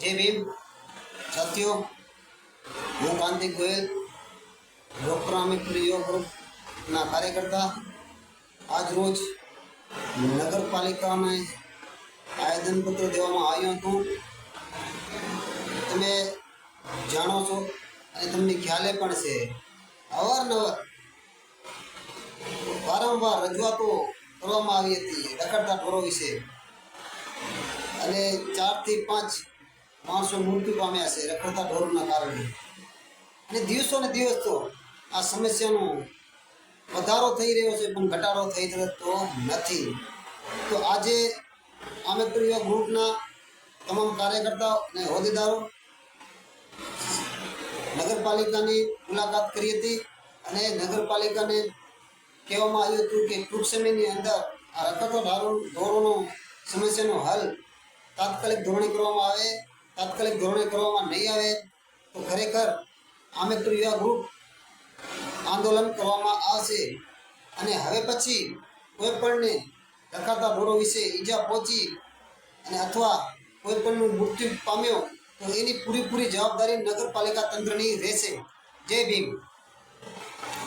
જય ભીમ સાથીઓ, હું કાંતિ ગોયલ ડોક્ટર આમિર યોગ ગ્રુપના કાર્યકર્તા. આજ રોજ નગરપાલિકાને આવેદનપત્ર દેવામાં આવ્યું હતું. તમે જાણો છો અને તમને ખ્યાલે પણ છે. અવારનવાર વારંવાર રજૂઆતો કરવામાં આવી હતી રખડતા ઢોરો વિશે. અને ચારથી પાંચ માણસો મૃત્યુ પામ્યા છે, રખડતા ઢોરના કારણે. અને દિવસો ને દિવસ તો આ સમસ્યાનો વધારો થઈ રહ્યો છે, પણ ઘટાડો થઈ રહ્યો નથી. તો આજે યુવા ગ્રુપના તમામ કાર્યકર્તાઓ અને હોદ્દેદારો નગરપાલિકાની મુલાકાત કરી હતી અને નગરપાલિકાને કહેવામાં આવ્યું હતું કે ટૂંક સમયની અંદર આ રખડતો ઢારો ઢોરોનો સમસ્યાનો હલ તાત્કાલિક ધોરણે કરવામાં આવે. તાત્કાલિક ધોરણે કરવામાં નહીં આવે તો ખરેખર આંબેડકર યુવા ગ્રુપ આંદોલન કરવામાં આવશે. અને હવે પછી કોઈ પણને રખાતા ઢોરો વિશે ઈજા પહોંચી અને અથવા કોઈ પણનું મૃત્યુ પામ્યો તો એની પૂરેપૂરી જવાબદારી નગરપાલિકા તંત્રની રહેશે. જય ભીમ.